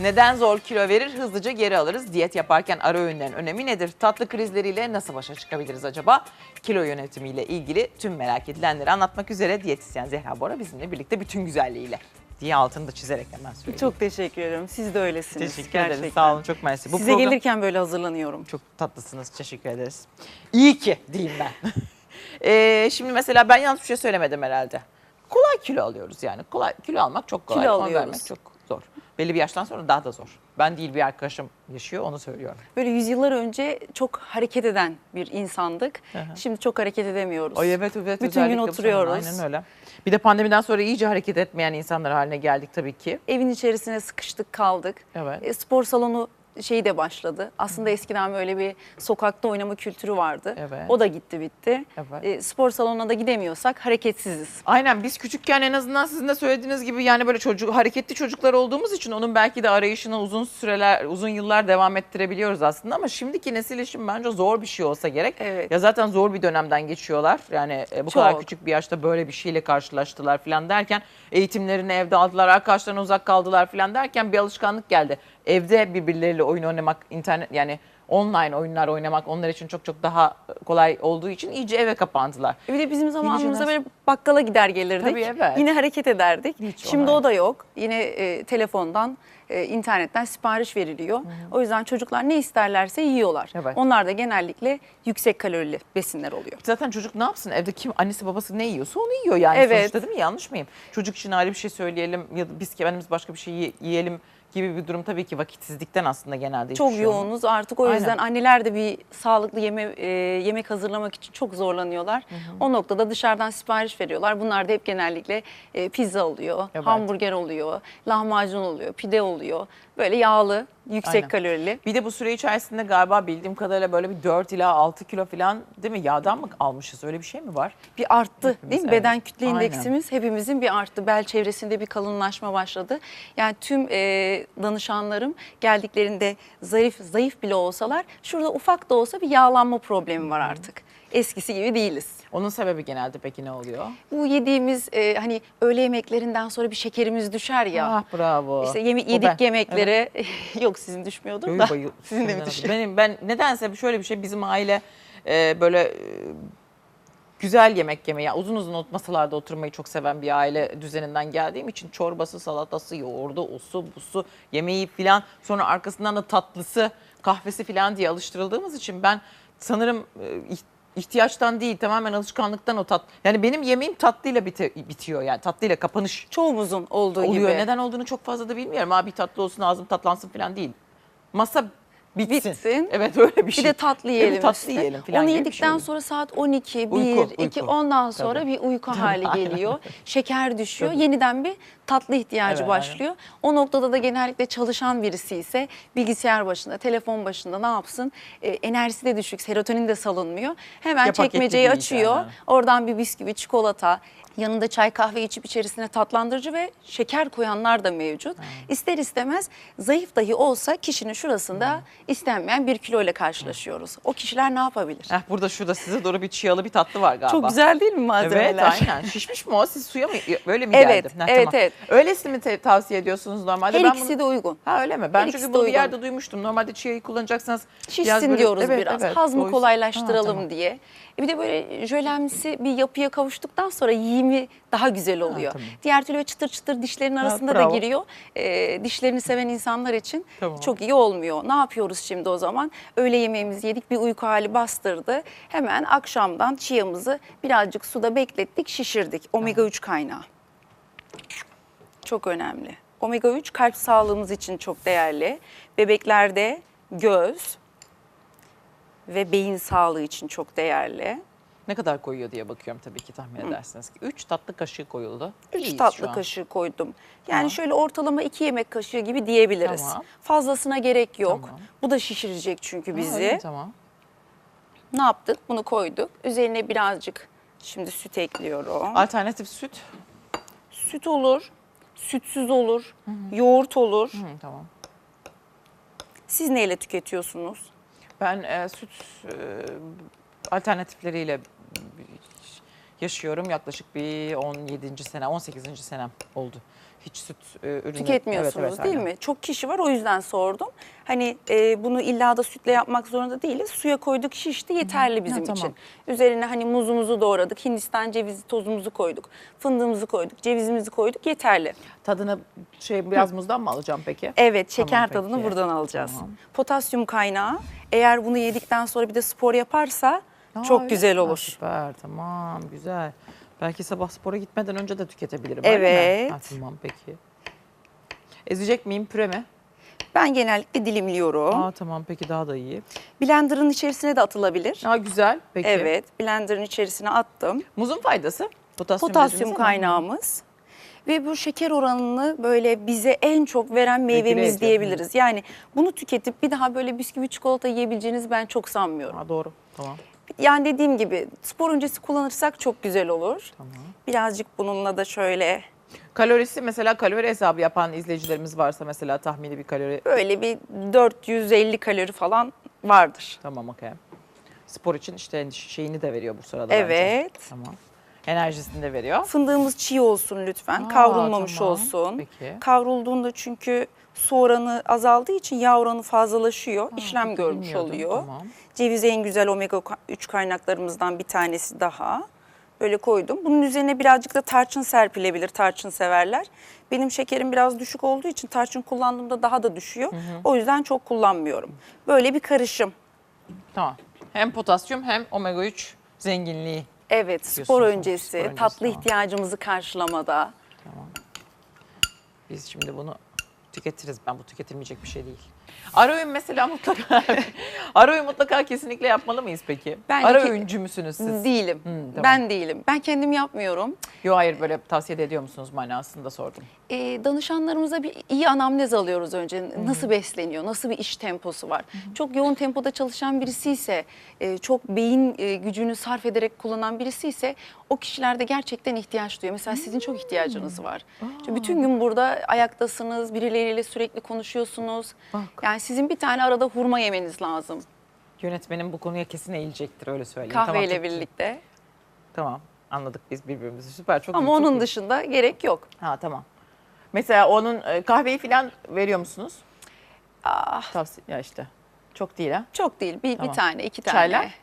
Neden zor kilo verir, hızlıca geri alırız? Diyet yaparken ara öğünlerin önemi nedir? Tatlı krizleriyle nasıl başa çıkabiliriz acaba? Kilo yönetimiyle ilgili tüm merak edilenleri anlatmak üzere diyetisyen Zehra Bora bizimle birlikte bütün güzelliğiyle diye altını da çizerek hemen söyleyeyim. Çok teşekkür ederim. Siz de öylesiniz. teşekkür gerçekten. ederiz. Sağ olun çok mersi. Bu Size program- gelirken böyle hazırlanıyorum. Çok tatlısınız. Teşekkür ederiz. İyi ki diyeyim ben. Ee, şimdi mesela ben yanlış bir şey söylemedim herhalde. Kolay kilo alıyoruz yani. Kolay kilo almak çok kolay. Kilo Onu alıyoruz. vermek çok zor. Belli bir yaştan sonra daha da zor. Ben değil bir arkadaşım yaşıyor onu söylüyorum. Böyle yüzyıllar önce çok hareket eden bir insandık. hı. Şimdi çok hareket edemiyoruz. Ay evet evet. Bütün gün oturuyoruz. Aynen öyle. Bir de pandemiden sonra iyice hareket etmeyen insanlar haline geldik tabii ki. Evin içerisine sıkıştık kaldık. Evet. E, spor salonu şeyi de başladı. Aslında eskiden böyle bir sokakta oynama kültürü vardı. Evet. O da gitti bitti. Evet. E, spor salonuna da gidemiyorsak hareketsiziz. Aynen biz küçükken en azından sizin de söylediğiniz gibi yani böyle çocuk hareketli çocuklar olduğumuz için onun belki de arayışını uzun süreler uzun yıllar devam ettirebiliyoruz aslında ama şimdiki nesil için bence zor bir şey olsa gerek. Evet. Ya zaten zor bir dönemden geçiyorlar. Yani e, bu kadar Çok. küçük bir yaşta böyle bir şeyle karşılaştılar falan derken eğitimlerini evde aldılar, arkadaşlarına uzak kaldılar falan derken bir alışkanlık geldi. Evde birbirleriyle oyun oynamak, internet yani online oyunlar oynamak onlar için çok çok daha kolay olduğu için iyice eve kapandılar. E Bir de bizim zamanımızda böyle bakkala gider gelirdik. Tabii, evet. Yine hareket ederdik. Hiç Şimdi o da yok. Yine e, telefondan, e, internetten sipariş veriliyor. O yüzden çocuklar ne isterlerse yiyorlar. Evet. Onlar da genellikle yüksek kalorili besinler oluyor. Zaten çocuk ne yapsın? Evde kim annesi babası ne yiyorsa onu yiyor yani Evet. sonuçta değil mi? Yanlış mıyım? Çocuk için ayrı bir şey söyleyelim ya da biz kendimiz başka bir şey yi- yiyelim gibi bir durum tabii ki vakitsizlikten aslında genelde Çok yetişiyor. yoğunuz artık o Aynen. yüzden anneler de bir sağlıklı yeme, e, yemek hazırlamak için çok zorlanıyorlar. O noktada dışarıdan sipariş veriyorlar. Bunlar da hep genellikle e, pizza oluyor, Evet. hamburger oluyor, lahmacun oluyor, pide oluyor. Böyle yağlı, yüksek Aynen. kalorili. Bir de bu süre içerisinde galiba bildiğim kadarıyla böyle bir 4 ila 6 kilo falan değil mi? Yağdan mı almışız? Öyle bir şey mi var? bir arttı Hepimiz, değil mi? evet. Beden kütle Aynen. indeksimiz hepimizin bir arttı. Bel çevresinde bir kalınlaşma başladı. Yani tüm e, danışanlarım geldiklerinde zayıf zayıf bile olsalar şurada ufak da olsa bir yağlanma problemi var artık. Eskisi gibi değiliz. Onun sebebi genelde peki ne oluyor? Bu yediğimiz e, hani öğle yemeklerinden sonra bir şekerimiz düşer ya. Ah bravo. İşte yeme- yedik ben. yemekleri yok sizin düşmüyordur Yo, da bayıl- sizin de mi düşüyor? Benim ben nedense şöyle bir şey bizim aile e, böyle e, güzel yemek yemeyi, yani uzun uzun masalarda oturmayı çok seven bir aile düzeninden geldiğim için çorbası, salatası, yoğurdu, osu, busu, yemeği filan sonra arkasından da tatlısı, kahvesi filan diye alıştırıldığımız için ben sanırım e, ihtiyaçtan değil tamamen alışkanlıktan o tat. Yani benim yemeğim tatlıyla bite- bitiyor yani tatlıyla kapanış Çoğumuzun olduğu oluyor. gibi. Neden olduğunu çok fazla da bilmiyorum. Abi tatlı olsun ağzım tatlansın falan değil. Masa bitsin. Bitsin. Evet öyle bir Bir şey. de tatlı yiyelim. Evet, tatlı üstüne. yiyelim falan Onu bir şey yedikten oluyor. sonra saat 12, 1, Uyku, 2 uyku. ondan sonra Tabii. bir uyku hali aynen. geliyor. Şeker düşüyor. Tabii. Yeniden bir tatlı ihtiyacı Evet, başlıyor. O noktada da genellikle çalışan birisi ise bilgisayar başında, telefon başında ne yapsın? Ee, enerjisi de düşük, serotonin de salınmıyor. Hemen Ya çekmeceyi bir açıyor. yani. Oradan bir bisküvi, çikolata, yanında çay kahve içip içerisine tatlandırıcı ve şeker koyanlar da mevcut. İster istemez zayıf dahi olsa kişinin şurasında istenmeyen bir kilo ile karşılaşıyoruz. O kişiler ne yapabilir? Heh, burada şurada size doğru bir çiyalı bir tatlı var galiba. Çok güzel değil mi malzemeler? Evet aynen. Şişmiş mi o? Siz suya mı? Böyle mi Evet, geldi? Heh, evet, evet. Öylesini mi te- tavsiye ediyorsunuz normalde? Her Ben ikisi bunu- de uygun. Ha öyle mi? Ben Her çünkü bunu bir uygun. yerde duymuştum. Normalde çiyayı kullanacaksanız Şişsin biraz böyle- diyoruz Evet, biraz. evet, Hazmı kolaylaştıralım Ha, tamam. diye. E bir de böyle jölemsi bir yapıya kavuştuktan sonra yiyimi daha güzel oluyor. tamam. Diğer türlü çıtır çıtır dişlerin arasında da bravo. giriyor. E, dişlerini seven insanlar için Tamam. çok iyi olmuyor. Ne yapıyoruz şimdi o zaman? Öğle yemeğimizi yedik bir uyku hali bastırdı. Hemen akşamdan çiyamızı birazcık suda beklettik şişirdik. Omega 3 kaynağı. Çok önemli. Omega 3 kalp sağlığımız için çok değerli. Bebeklerde göz ve beyin sağlığı için çok değerli. Ne kadar koyuyor diye bakıyorum tabii ki tahmin edersiniz ki. 3 tatlı kaşığı koyuldu. 3 İyiyiz şu tatlı kaşığı koydum. Yani Tamam. şöyle ortalama 2 yemek kaşığı gibi diyebiliriz. Tamam. Fazlasına gerek yok. Tamam. Bu da şişirecek çünkü Ha, bizi. öyle, tamam. Ne yaptık? Bunu koyduk. Üzerine birazcık şimdi süt ekliyorum. Alternatif süt. Süt olur, sütsüz olur, yoğurt olur. Hı, tamam. Siz neyle tüketiyorsunuz? Ben e, süt e, alternatifleriyle yaşıyorum. Yaklaşık bir 17. sene, 18. senem oldu. hiç süt e, ürünü tüketmiyorsunuz Evet, evet, değil aynen. mi? Çok kişi var o yüzden sordum. Hani e, bunu illa da sütle yapmak zorunda değiliz. Suya koyduk şişti yeterli bizim Ha, tamam. için. Üzerine hani muzumuzu doğradık, Hindistan cevizi tozumuzu koyduk, fındığımızı koyduk, cevizimizi koyduk yeterli. Tadını şey biraz muzdan mı alacağım peki? Evet şeker Tamam, tadını peki. buradan alacağız. Tamam. Potasyum kaynağı eğer bunu yedikten sonra bir de spor yaparsa Aa, çok öyle güzel olur. Süper tamam güzel. Belki sabah spora gitmeden önce de tüketebilirim. Evet. Ha, tamam peki. Ezecek miyim püre mi? Ben genellikle dilimliyorum. Aa tamam peki daha da iyi. Blender'ın içerisine de atılabilir. Aa güzel peki. Evet, blender'ın içerisine attım. Muzun faydası? Potasyum, Potasyum dediniz ama- kaynağımız. Ve bu şeker oranını böyle bize en çok veren meyvemiz diyebiliriz. Yani bunu tüketip bir daha böyle bisküvi çikolata yiyebileceğinizi ben çok sanmıyorum. Aa, doğru tamam. Yani dediğim gibi spor öncesi kullanırsak çok güzel olur. Tamam. Birazcık bununla da şöyle Kalorisi mesela kalori hesabı yapan izleyicilerimiz varsa mesela tahmini bir kalori. böyle bir 450 kalori falan vardır. Tamam okey. Spor için işte şeyini de veriyor bu sırada bence. Evet. Tamam. Enerjisini de veriyor. Fındığımız çiğ olsun lütfen. Aa, Kavrulmamış tamam. olsun. Peki. Kavrulduğunda çünkü su oranı azaldığı için yağ oranı fazlalaşıyor. işlem peki, görmüş oluyor. Tamam. Ceviz en güzel omega 3 kaynaklarımızdan bir tanesi daha. Böyle koydum. Bunun üzerine birazcık da tarçın serpilebilir tarçın severler. Benim şekerim biraz düşük olduğu için tarçın kullandığımda daha da düşüyor. O yüzden çok kullanmıyorum. Böyle bir karışım. Tamam. Hem potasyum hem omega 3 zenginliği. Evet, spor Diyorsunuz, öncesi, spor öncesi, tatlı tamam. ihtiyacımızı karşılamada. Biz şimdi bunu tüketiriz. Ben bu tüketilmeyecek bir şey değil. Ara mesela mutlaka. ara mutlaka kesinlikle yapmalı mıyız peki? Bence ara öğüncü müsünüz siz? Değilim. tamam. Ben değilim. Ben kendim yapmıyorum. Yok hayır böyle tavsiye ediyor musunuz manasında sordum. e, danışanlarımıza bir iyi anamnez alıyoruz önce. Nasıl besleniyor, nasıl bir iş temposu var. Çok yoğun tempoda çalışan birisi ise, e, çok beyin e, gücünü sarf ederek kullanan birisi ise o kişilerde gerçekten ihtiyaç duyuyor. Mesela sizin çok ihtiyacınız var. İşte bütün gün burada ayaktasınız, birileriyle sürekli konuşuyorsunuz. Bak. Yani sizin bir tane arada hurma yemeniz lazım. Yönetmenim bu konuya kesin eğilecektir öyle söyleyeyim. Kahveyle tamam, çok- birlikte. Tamam anladık biz birbirimizi süper çok Ama iyi, çok onun iyi. dışında gerek yok. Ha tamam. Mesela onun e, kahveyi falan veriyor musunuz? Ah, Tavsiye ya işte. Çok değil ha. Çok değil. Bir, Tamam. bir tane, iki tane. Çaylar?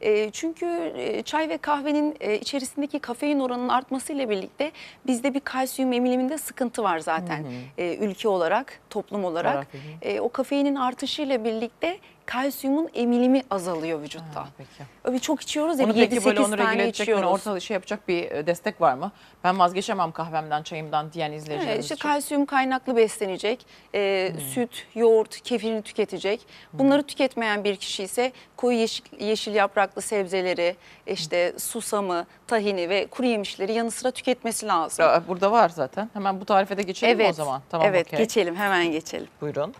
E, çünkü e, çay ve kahvenin e, içerisindeki kafein oranının artmasıyla birlikte bizde bir kalsiyum emiliminde sıkıntı var zaten. E, ülke olarak, toplum olarak. Olarak, hı hı. E, o kafeinin artışıyla birlikte kalsiyumun emilimi azalıyor vücutta. Ha, peki. Öyle çok içiyoruz ya Onu bir peki böyle 7-8 onu tane içiyoruz. orta şey yapacak bir e, destek var mı? Ben vazgeçemem kahvemden, çayımdan diyen Evet, izleyicilerimiz işte için. kalsiyum kaynaklı beslenecek, e, süt, yoğurt, kefirini tüketecek. Bunları tüketmeyen bir kişi ise koyu yeşil, yeşil yapraklı sebzeleri, işte susamı, tahini ve kuru yemişleri yanı sıra tüketmesi lazım. Burada var zaten. Hemen bu tarife de geçelim mi o zaman? Tamam evet okey. geçelim hemen geçelim. Buyurun.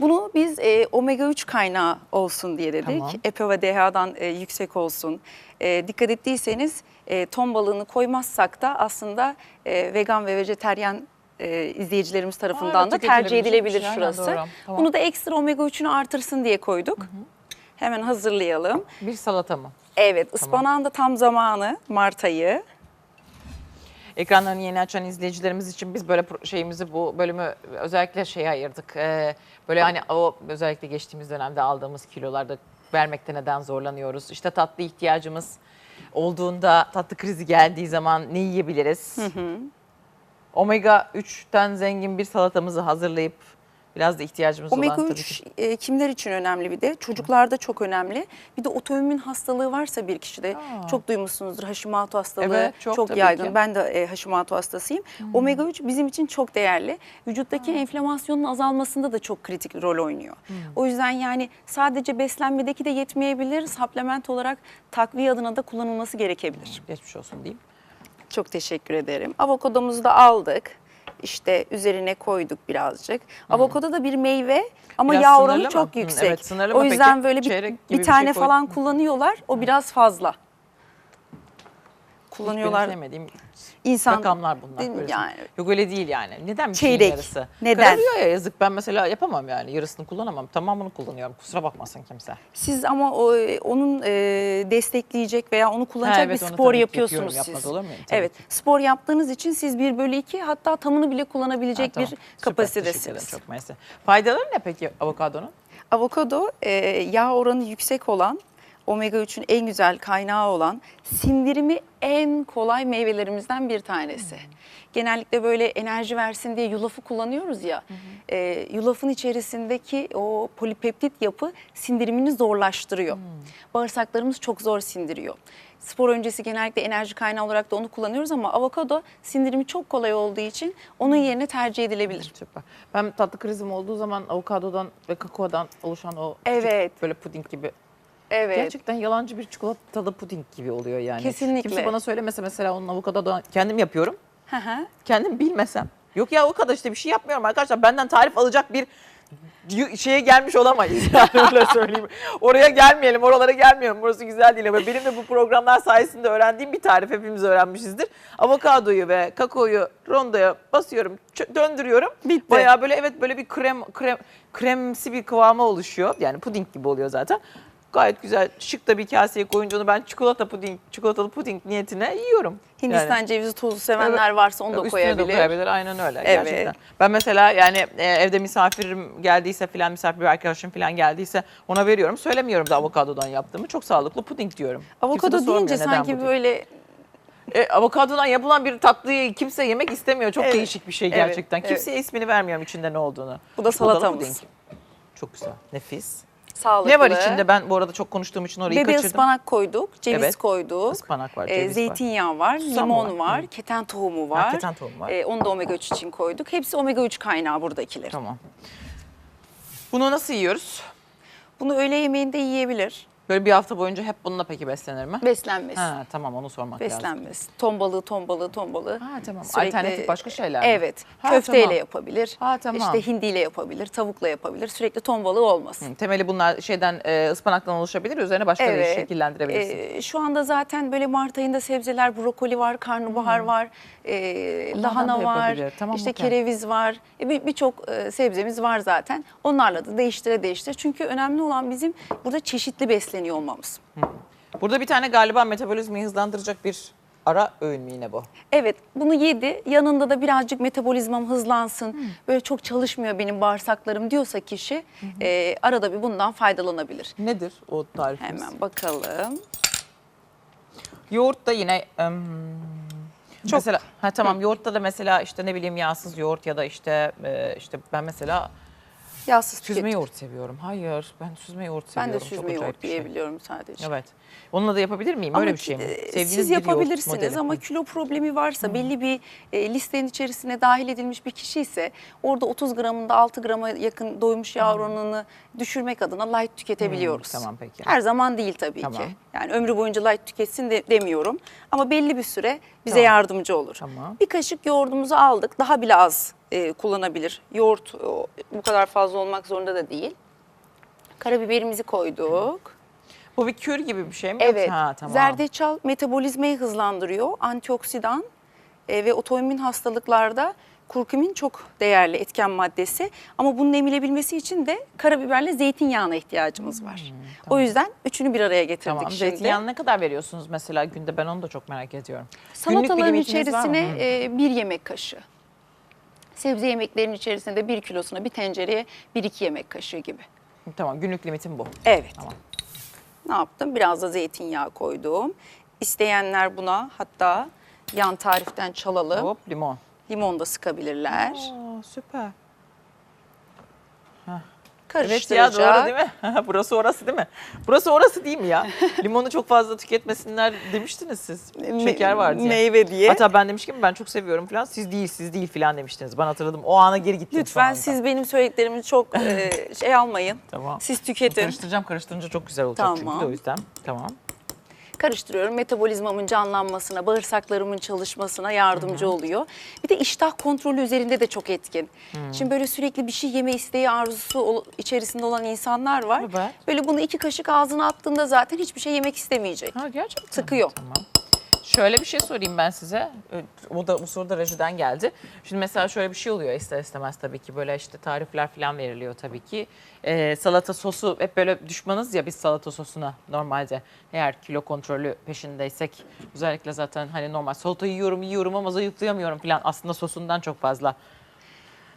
Bunu biz e, omega 3 kaynağı olsun diye dedik. Tamam. EPA ve DHA'dan e, yüksek olsun. E, dikkat ettiyseniz e, ton balığını koymazsak da aslında e, vegan ve vejeteryan e, izleyicilerimiz tarafından evet, da tercih bir edilebilir şey, şurası. Tamam. Bunu da ekstra omega 3'ünü artırsın diye koyduk. Hemen hazırlayalım. Bir salata mı? Evet, ıspanağın da tam zamanı Mart ayı. Ekranlarını yeni açan izleyicilerimiz için biz böyle şeyimizi bu bölümü özellikle şeye ayırdık. Ee, böyle hani o özellikle geçtiğimiz dönemde aldığımız kilolarda vermekte neden zorlanıyoruz? İşte tatlı ihtiyacımız olduğunda tatlı krizi geldiği zaman ne yiyebiliriz? Omega 3'ten zengin bir salatamızı hazırlayıp biraz da ihtiyacımız Omega olan tabii 3 ki. e, kimler için önemli bir de? Çocuklarda çok önemli. Bir de otoimmün hastalığı varsa bir kişide Aa. çok duymuşsunuzdur. Hashimoto hastalığı Evet, çok, çok yaygın. ki. Hmm. Ben de e, Hashimoto hastasıyım. Omega 3 bizim için çok değerli. Vücuttaki enflamasyonun azalmasında da çok kritik rol oynuyor. Hmm. O yüzden yani sadece beslenmedeki de yetmeyebilir. Supplement olarak takviye adına da kullanılması gerekebilir. Geçmiş olsun diyeyim. Çok teşekkür ederim. Avokadomuzu da aldık. İşte üzerine koyduk birazcık. Avokado da bir meyve ama Biraz yağ sınırlı oranı mı? çok Hı, yüksek. evet, sınırlı o mı yüzden peki? böyle bir, Çeyrek gibi bir bir tane şey koy- falan kullanıyorlar. O biraz fazla. Kullanıyorlar. Hiç İnsan rakamlar bunlar. Böyle Yani. Yok öyle değil yani. Neden bir şeyin Çeyrek. yarısı? Neden? Kararıyor ya yazık. Ben mesela yapamam yani. Yarısını kullanamam. Tamamını kullanıyorum. Kusura bakmasın kimse. Siz ama o, onun e, destekleyecek veya onu kullanacak Ha, evet, bir spor yapıyorsunuz siz. Yapmaz olur muyum? Tabii Evet. Spor yaptığınız için siz 1 bölü 2 hatta tamını bile kullanabilecek Ha, tamam. bir Süper, teşekkür ederim kapasitesiniz. Çok mersi. Faydaları ne peki avokadonun? Avokado e, yağ oranı yüksek olan, omega 3'ün en güzel kaynağı olan, sindirimi en kolay meyvelerimizden bir tanesi. Genellikle böyle enerji versin diye yulafı kullanıyoruz ya. E, yulafın içerisindeki o polipeptit yapı sindirimini zorlaştırıyor. Bağırsaklarımız çok zor sindiriyor. Spor öncesi genellikle enerji kaynağı olarak da onu kullanıyoruz ama avokado sindirimi çok kolay olduğu için onun yerine tercih edilebilir. Süper. Ben tatlı krizim olduğu zaman avokadodan ve kakaodan oluşan o Evet. böyle puding gibi Evet. Gerçekten yalancı bir çikolatalı puding gibi oluyor yani. Kesinlikle. Kimse bana söylemese mesela onun avokadodan kendim yapıyorum. Hı hı. Kendim bilmesem. Yok ya o kadar işte bir şey yapmıyorum arkadaşlar. Benden tarif alacak bir şeye gelmiş olamayız yani öyle söyleyeyim. Oraya gelmeyelim, oralara gelmeyelim. Burası güzel değil ama benim de bu programlar sayesinde öğrendiğim bir tarif hepimiz öğrenmişizdir. Avokadoyu ve kakaoyu rondoya basıyorum, döndürüyorum. Bitti. Bayağı böyle evet böyle bir krem krem kremsi bir kıvamı oluşuyor. Yani puding gibi oluyor zaten. Gayet güzel şık da bir kaseye koyunca onu ben çikolata puding, çikolatalı puding niyetine yiyorum. Hindistan Yani. cevizi tozu sevenler varsa onu da Üstüne koyabilir. de koyabilir. Aynen öyle Evet. gerçekten. Ben mesela yani e, evde misafirim geldiyse filan misafir bir arkadaşım filan geldiyse ona veriyorum. Söylemiyorum da avokadodan yaptığımı. Çok sağlıklı puding diyorum. Avokado deyince sanki puding. böyle E, avokadodan yapılan bir tatlıyı kimse yemek istemiyor. Çok Evet. değişik bir şey Evet, gerçekten. evet. Kimseye ismini vermiyorum içinde ne olduğunu. Bu da salatamız. Çok güzel. Nefis. Sağlıklı. Ne var içinde? Ben bu arada çok konuştuğum için orayı Bebe kaçırdım. ıspanak koyduk, ceviz Evet. koyduk. Ispanak var, e, ceviz var. zeytinyağı var, Susam limon var. var, keten tohumu Ha, var. keten tohumu var. E, onu da omega 3 için koyduk. Hepsi omega 3 kaynağı buradakiler. Tamam. Bunu nasıl yiyoruz? Bunu öğle yemeğinde yiyebilir. Böyle bir hafta boyunca hep bununla peki beslenir mi? Beslenmez. Ha tamam onu sormak lazım. Beslenmez. Ton balığı, ton balığı, ton balığı. Ha tamam. Sürekli- Alternatif başka şeyler mi? Evet. Ha, Köfteyle tamam. yapabilir. Ha, tamam. İşte hindiyle yapabilir, tavukla yapabilir. Sürekli ton balığı olmasın. Temeli bunlar şeyden e, ıspanaktan oluşabilir. Üzerine başka bir şekillendirebilirsin. Ee, şu anda zaten böyle Mart ayında sebzeler, brokoli var, karnabahar var, e, Onlardan lahana var, yapabilir. Tamam, işte okey. kereviz var. E, bir- Birçok e, sebzemiz var zaten. Onlarla da değiştire değiştire. Çünkü önemli olan bizim burada çeşitli besleniyor olmamız. Burada bir tane galiba metabolizmayı hızlandıracak bir ara öğün mü yine bu? Evet bunu yedi yanında da birazcık metabolizmam hızlansın böyle çok çalışmıyor benim bağırsaklarım diyorsa kişi e, arada bir bundan faydalanabilir. Nedir o tarifimiz? Hemen bakalım. Yoğurt da yine em, mesela ha tamam yoğurtta da mesela işte ne bileyim yağsız yoğurt ya da işte e, işte ben mesela Yağsız süzme yoğurt seviyorum. Hayır ben süzme yoğurt Ben seviyorum. de Çok süzme acayip yoğurt şey. diyebiliyorum sadece. Evet. Onunla da yapabilir miyim? Öyle bir şey mi? e, Sevdiğiniz siz yapabilirsiniz ama kilo problemi varsa belli bir e, listenin içerisine dahil edilmiş bir kişi ise orada 30 gramında 6 grama yakın doymuş yağ oranını düşürmek adına light tüketebiliyoruz. Hmm, tamam, peki. Her zaman değil tabii Tamam. ki. Yani ömrü boyunca light tüketsin de, demiyorum ama belli bir süre bize Tamam. yardımcı olur. Tamam. Bir kaşık yoğurdumuzu aldık. Daha bile az e, kullanabilir. Yoğurt o, bu kadar fazla olmak zorunda da değil. Karabiberimizi koyduk. Bu bir kür gibi bir şey mi? Evet. Ha, tamam. Zerdeçal metabolizmayı hızlandırıyor. Antioksidan e, ve otoimmün hastalıklarda kurkumin çok değerli etken maddesi. Ama bunun emilebilmesi için de karabiberle zeytinyağına ihtiyacımız var. O yüzden üçünü bir araya getirdik Hmm, Tamam. şimdi. Zeytinyağını ne kadar veriyorsunuz mesela günde? Ben onu da çok merak ediyorum. Salataların içerisine e, bir yemek kaşığı. Sebze yemeklerinin içerisinde de bir kilosuna bir tencereye bir iki yemek kaşığı gibi. Tamam günlük limitim bu. Evet. Tamam. Ne yaptım? Biraz da zeytinyağı koydum. İsteyenler buna hatta yan tariften çalalım. Hop limon. Limon da sıkabilirler. Aa, süper. Evet Karıştıracak. ya doğru değil mi? Burası orası değil mi? Burası orası değil mi ya? Limonu çok fazla tüketmesinler demiştiniz siz. Şeker var diye. Meyve diye. Hatta ben demiştim ki ben çok seviyorum falan. Siz değil siz değil falan demiştiniz. Ben hatırladım. O ana geri gittim şu Lütfen anda. siz benim söylediklerimi çok e, şey almayın. Tamam. Siz tüketin. Karıştıracağım karıştırınca çok güzel olacak çünkü Tamam. de o yüzden. Tamam. Karıştırıyorum. Metabolizmamın canlanmasına, bağırsaklarımın çalışmasına yardımcı oluyor. Bir de iştah kontrolü üzerinde de çok etkin. Şimdi böyle sürekli bir şey yeme isteği arzusu içerisinde olan insanlar var. Evet. Böyle bunu iki kaşık ağzına attığında zaten hiçbir şey yemek istemeyecek. Ha gerçekten. Tıkıyor. Tamam. Şöyle bir şey sorayım ben size. O da bu soru da rejiden geldi. Şimdi mesela şöyle bir şey oluyor ister istemez tabii ki. Böyle işte tarifler falan veriliyor tabii ki. Ee, salata sosu hep böyle düşmanız ya biz salata sosuna normalde. Eğer kilo kontrolü peşindeysek özellikle zaten hani normal salata yiyorum yiyorum ama zayıflayamıyorum falan. Aslında sosundan çok fazla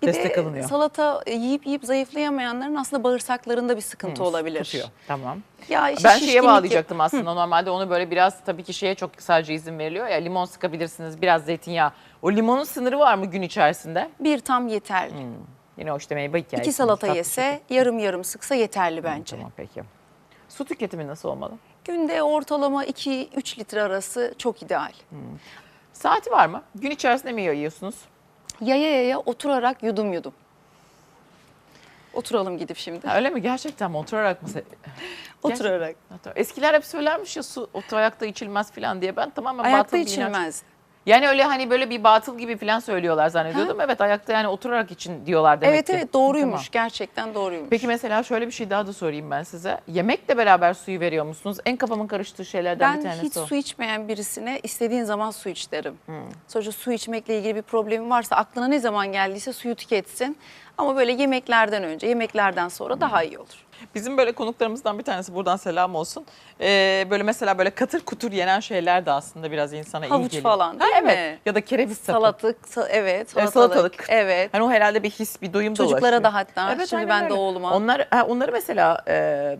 Bir destek de alınıyor. salata yiyip yiyip zayıflayamayanların aslında bağırsaklarında bir sıkıntı olabilir. Tutuyor. Tamam. Ya işte Ben şeye şişkinlik bağlayacaktım aslında. Normalde onu böyle biraz tabii ki şeye çok sadece izin veriliyor ya limon sıkabilirsiniz, biraz zeytinyağı. O limonun sınırı var mı gün içerisinde? Bir tam yeterli. Yine o işte meyve hikayesi. İki salata Tatlı yese şeker. yarım yarım sıksa yeterli bence. Tamam peki. Su tüketimi nasıl olmalı? Günde ortalama 2-3 litre arası çok ideal. Saati var mı? Gün içerisinde mi yiyorsunuz? Yaya yaya oturarak yudum yudum. Oturalım gidip şimdi. Ha, öyle mi? Gerçekten mi? Oturarak mı? Oturarak. Gerçekten. Eskiler hep söylermiş ya su otur ayakta içilmez falan diye. Ben tamamen Ayakta batıl bir inanç- içilmez. Yani öyle hani böyle bir batıl gibi falan söylüyorlar zannediyordum. Evet ayakta yani oturarak için diyorlar demek Evet ki. evet doğruymuş. Tamam. Gerçekten doğruymuş. Peki mesela şöyle bir şey daha da sorayım ben size. Yemekle beraber suyu veriyor musunuz? En kafamın karıştığı şeylerden bir Ben tanesi hiç o. su içmeyen birisine istediğin zaman su iç derim. Hmm. Sonuçta su içmekle ilgili bir problemi varsa aklına ne zaman geldiyse suyu tüketsin. Ama böyle yemeklerden önce, yemeklerden sonra daha iyi olur. Bizim böyle konuklarımızdan bir tanesi buradan selam olsun. Ee, böyle mesela böyle katır kutur yenen şeyler de aslında biraz insana iyi Havuç geliyor. falan, değil ha, evet. mi? Ya da kereviz sapı. Salatık, sa- evet, Evet, salatalık. salatalık. Evet. Hani o herhalde bir his, bir duyum da Çocuklara da hatta. Şimdi aynen ben de öyle. oğluma. Onlar, ha, onları mesela e,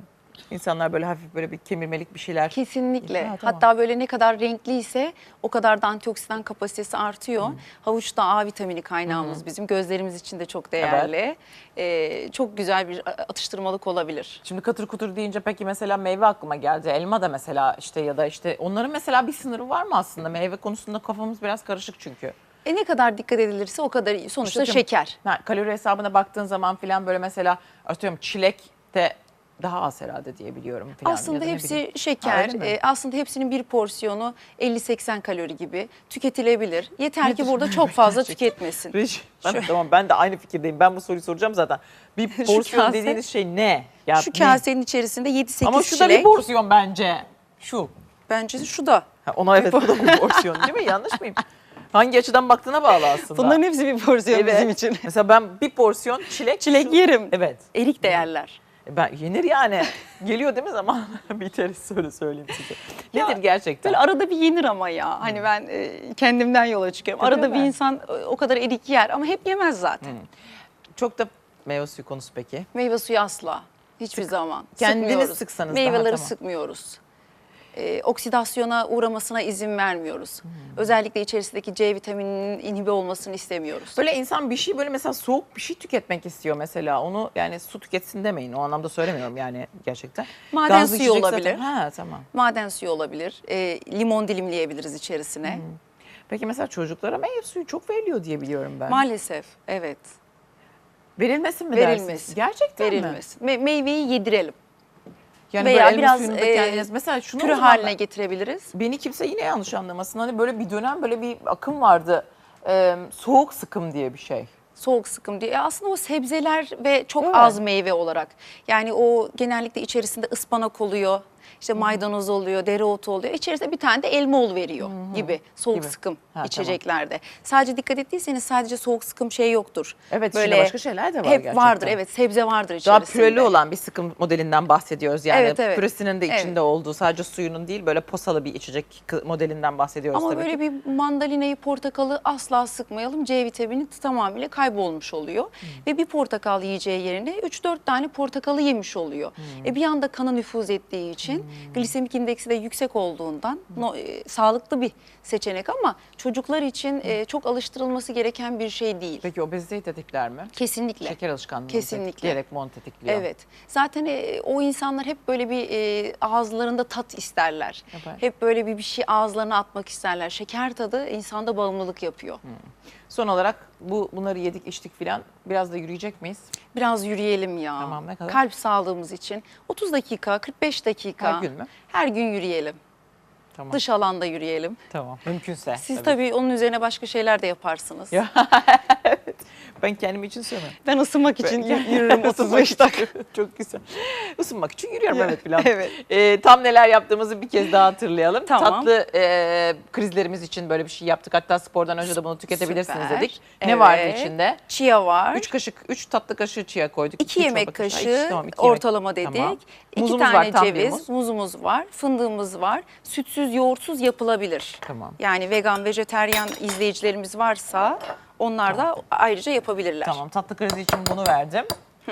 insanlar böyle hafif böyle bir kemirmelik bir şeyler. Kesinlikle. Ha, tamam. Hatta böyle ne kadar renkliyse o kadar da antioksidan kapasitesi artıyor. Havuç da A vitamini kaynağımız bizim. Gözlerimiz için de çok değerli. Ee, çok güzel bir atıştırmalık olabilir. Şimdi katır kutur deyince peki mesela meyve aklıma geldi. Elma da mesela işte ya da işte onların mesela bir sınırı var mı aslında? Meyve konusunda kafamız biraz karışık çünkü. E ne kadar dikkat edilirse o kadar iyi. Sonuçta İşte şeker. Ha, kalori hesabına baktığın zaman filan böyle mesela atıyorum çilek de daha az herhalde diye biliyorum. Filan. Aslında Ya hepsi. Ha, şeker. mi? e, aslında hepsinin bir porsiyonu 50-80 kalori gibi tüketilebilir. Yeter ki burada çok fazla tüketmesin. Reji, ben, tamam ben de aynı fikirdeyim. Ben bu soruyu soracağım zaten. Bir porsiyon kase- dediğiniz şey ne? Ya Şu ne? kasenin içerisinde 7-8 Ama şu da çilek. bir porsiyon bence. Şu. Bence şu da. Ha, ona evet bu da bir porsiyon değil mi? Yanlış mıyım? Hangi açıdan baktığına bağlı aslında. Bunların hepsi bir porsiyon Evet. bizim için. Mesela ben bir porsiyon çilek. Çilek şu- yerim. Evet. Erik de yerler. E Ben yenir yani. Geliyor değil mi zaman? Biteriz söyle söyleyeyim size. Ya, Nedir gerçekten? Böyle arada bir yenir ama ya. Hani ben e, kendimden yola çıkıyorum. Tabii arada bir ben. insan e, o kadar erik yer ama hep yemez zaten. Çok da meyve suyu konusu peki. Meyve suyu asla. Hiçbir zaman. Kendiniz Sıkmıyoruz. sıksanız daha, Meyveleri tamam. sıkmıyoruz. E, oksidasyona uğramasına izin vermiyoruz. Hmm. Özellikle içerisindeki C vitamininin inhibe olmasını istemiyoruz. Böyle insan bir şey böyle mesela soğuk bir şey tüketmek istiyor mesela. Onu yani su tüketsin demeyin. O anlamda söylemiyorum yani gerçekten. Maden Gazlı suyu olabilir. Zaten. Ha tamam. Maden suyu olabilir. E, limon dilimleyebiliriz içerisine. Hmm. Peki mesela çocuklara meyve suyu çok veriliyor diye biliyorum ben. Maalesef evet. Verilmesin mi Verilmesin. dersiniz? Gerçekten mi? Verilmesin. Me- meyveyi yedirelim. Yani Veya böyle biraz, e, kendiniz mesela şunu zaman haline getirebiliriz. Beni kimse yine yanlış anlamasın. Hani böyle bir dönem böyle bir akım vardı. Ee, soğuk sıkım diye bir şey. Soğuk sıkım diye. E Aslında o sebzeler ve çok Evet. az meyve olarak. Yani o genellikle içerisinde ıspanak oluyor. İşte maydanoz oluyor, dereotu oluyor. İçerisinde bir tane de elma ol veriyor gibi soğuk Gibi. sıkım Ha, içeceklerde. Sadece dikkat ettiyseniz sadece soğuk sıkım şey yoktur. Evet, içinde başka şeyler de var Hep gerçekten. vardır evet sebze vardır Daha içerisinde. püreli olan bir sıkım modelinden bahsediyoruz. Yani Evet, evet. püresinin de içinde Evet. olduğu sadece suyunun değil böyle posalı bir içecek kı- modelinden bahsediyoruz Ama tabii böyle ki. bir mandalinayı, portakalı asla sıkmayalım. C vitamini tamamıyla kaybolmuş oluyor. Hmm. Ve bir portakal yiyeceği yerine 3-4 tane portakalı yemiş oluyor. Hmm. E bir anda kana nüfuz ettiği için glisemik indeksi de yüksek olduğundan Hmm. no- e, sağlıklı bir seçenek ama çocuklar için e, çok alıştırılması gereken bir şey değil. Peki obeziteyi tetikler mi? Kesinlikle. Şeker alışkanlığını Kesinlikle. tetikleyerek mi onu tetikliyor? Evet. Zaten e, o insanlar hep böyle bir e, ağızlarında tat isterler. Evet. Hep böyle bir bir şey ağızlarına atmak isterler. Şeker tadı insanda bağımlılık yapıyor. Son olarak bu bunları yedik içtik filan biraz da yürüyecek miyiz? Biraz yürüyelim ya. Tamam, ne kadar? Kalp sağlığımız için 30 dakika, 45 dakika. Her gün mü? Her gün yürüyelim. Tamam. Dış alanda yürüyelim. Tamam. Mümkünse. Siz tabii. onun üzerine başka şeyler de yaparsınız. Ya, evet. Ben kendim için söylemiyorum. Ben ısınmak için Ben- yürürüm 35 dakika. Çok güzel. Isınmak için yürüyorum evet Bilal. Evet. Ee, tam neler yaptığımızı bir kez daha hatırlayalım. Tamam. Tatlı e, krizlerimiz için böyle bir şey yaptık. Hatta spordan önce de bunu tüketebilirsiniz Süper. dedik. Ne vardı Evet. içinde? Chia var. 3 kaşık, 3 tatlı kaşığı chia koyduk. 2 İki yemek çorba kaşığı Ay, tamam, iki yemek. ortalama dedik. Tamam. 2 Muzumuz tane var, ceviz, muz. muzumuz var, fındığımız var. Sütsüz, yoğurtsuz yapılabilir. Tamam. Yani vegan, vejeteryan izleyicilerimiz varsa onlar da ayrıca yapabilirler. Tamam tatlı krizi için bunu verdim.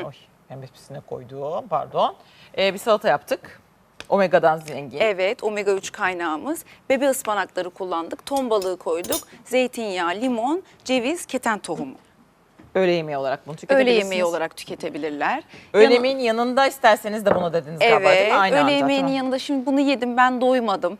Oy, hem hepsine koydum pardon. Ee, bir salata yaptık. Omega'dan zengin. Evet, omega 3 kaynağımız. Bebe ıspanakları kullandık, ton balığı koyduk, zeytinyağı, limon, ceviz, keten tohumu. Öğle yemeği olarak bunu Öğle tüketebilirsiniz. yemeği olarak tüketebilirler. Öğle yemeğinin yanında isterseniz de bunu dediniz galiba değil Evet, mi? Aynı öğle anda, yemeğinin tamam. yanında şimdi bunu yedim ben doymadım.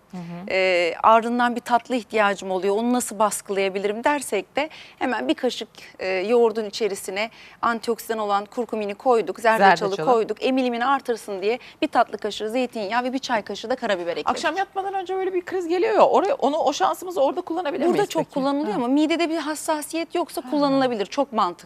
Ee, ardından bir tatlı ihtiyacım oluyor. Onu nasıl baskılayabilirim dersek de hemen bir kaşık e, yoğurdun içerisine antioksidan olan kurkumini koyduk, zerdeçalı, Zerdeçalı. koyduk. Emilimini artırsın diye bir tatlı kaşığı zeytinyağı ve bir çay kaşığı da karabiber ekledik. Akşam yatmadan önce böyle bir kriz geliyor ya. Oraya onu o şansımızı orada kullanabilir Burada miyiz çok peki? kullanılıyor ama midede bir hassasiyet yoksa kullanılabilir. Çok mantıklı.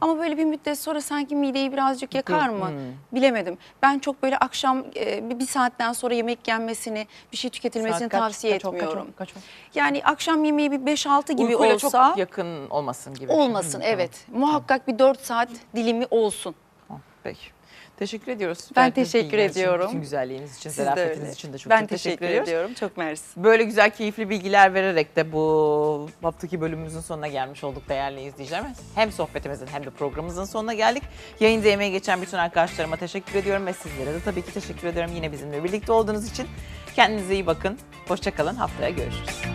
Ama böyle bir müddet sonra sanki mideyi birazcık yakar mı? Bilemedim. Ben çok böyle akşam e, bir, saatten sonra yemek yenmesini, bir şey tüketilmesini Saat kaç- tavsiye kaç o, kaç etmiyorum. kaç o? Yani akşam yemeği bir 5-6 gibi Uykuyla olsa çok yakın olmasın gibi. olmasın. Hı, Evet. Muhakkak bir 4 saat dilimi olsun. Tamam, Peki. Teşekkür ediyoruz. Ben Verdiğiniz teşekkür bilgiler için, ediyorum. Bütün güzelliğiniz için, Siz zarafetiniz için de çok ben çok teşekkür, teşekkür ediyorum. Çok mersi. Böyle güzel keyifli bilgiler vererek de bu haftaki bölümümüzün sonuna gelmiş olduk değerli izleyicilerimiz. Hem sohbetimizin hem de programımızın sonuna geldik. Yayında emeği geçen bütün arkadaşlarıma teşekkür ediyorum ve sizlere de tabii ki teşekkür ediyorum yine bizimle birlikte olduğunuz için. Kendinize iyi bakın. Hoşçakalın. Haftaya görüşürüz.